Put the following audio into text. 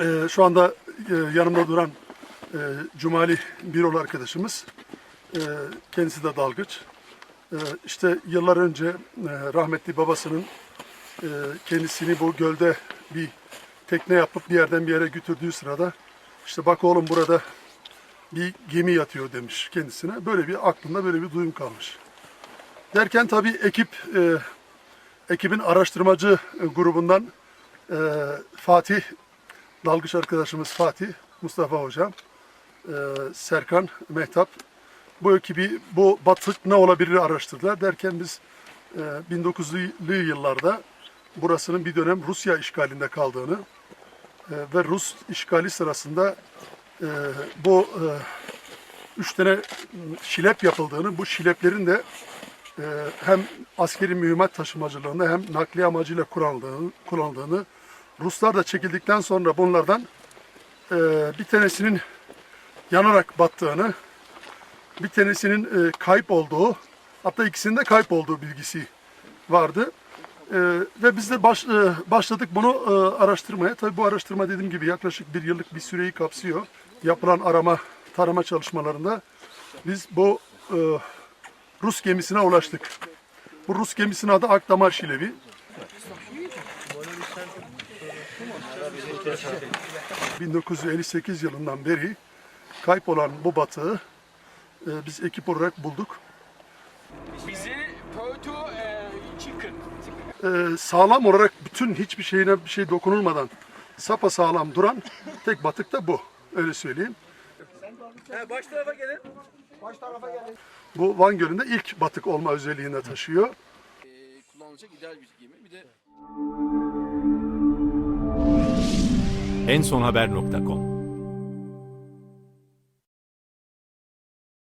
Ee, şu anda e, yanımda duran e, Cumali Birol arkadaşımız. E, kendisi de dalgıç. E, işte yıllar önce e, rahmetli babasının e, kendisini bu gölde bir tekne yapıp bir yerden bir yere götürdüğü sırada işte bak oğlum burada bir gemi yatıyor demiş kendisine. Böyle bir aklında böyle bir duyum kalmış. Derken tabii ekip e, ekibin araştırmacı e, grubundan e, Fatih dalgıç arkadaşımız Fatih, Mustafa Hocam, e, Serkan, Mehtap bu ekibi bu batık ne olabilir araştırdılar. Derken biz e, 1900'lü yıllarda burasının bir dönem Rusya işgalinde kaldığını e, ve Rus işgali sırasında e, bu üç tane şilep yapıldığını, bu şileplerin de hem askeri mühimmat taşımacılığında hem nakliye amacıyla kullanıldığını, kullanıldığını Ruslar da çekildikten sonra bunlardan e, bir tanesinin yanarak battığını, bir tanesinin e, kayıp olduğu, hatta ikisinin de kayıp olduğu bilgisi vardı. E, ve biz de baş, e, başladık bunu e, araştırmaya. Tabii bu araştırma dediğim gibi yaklaşık bir yıllık bir süreyi kapsıyor. Yapılan arama, tarama çalışmalarında biz bu e, Rus gemisine ulaştık. Bu Rus gemisinin adı Akdamar Şilevi. 1958 yılından beri kayıp olan bu batığı e, biz ekip olarak bulduk. Bizi Pötü e, Chicken. E, sağlam olarak bütün hiçbir şeyine bir şey dokunulmadan sapa sağlam duran tek batık da bu. Öyle söyleyeyim. baş tarafa gelin. Bu Van Gölü'nde ilk batık olma özelliğini taşıyor. E, kullanılacak ideal bir gemi. Bir de ensonhaber.com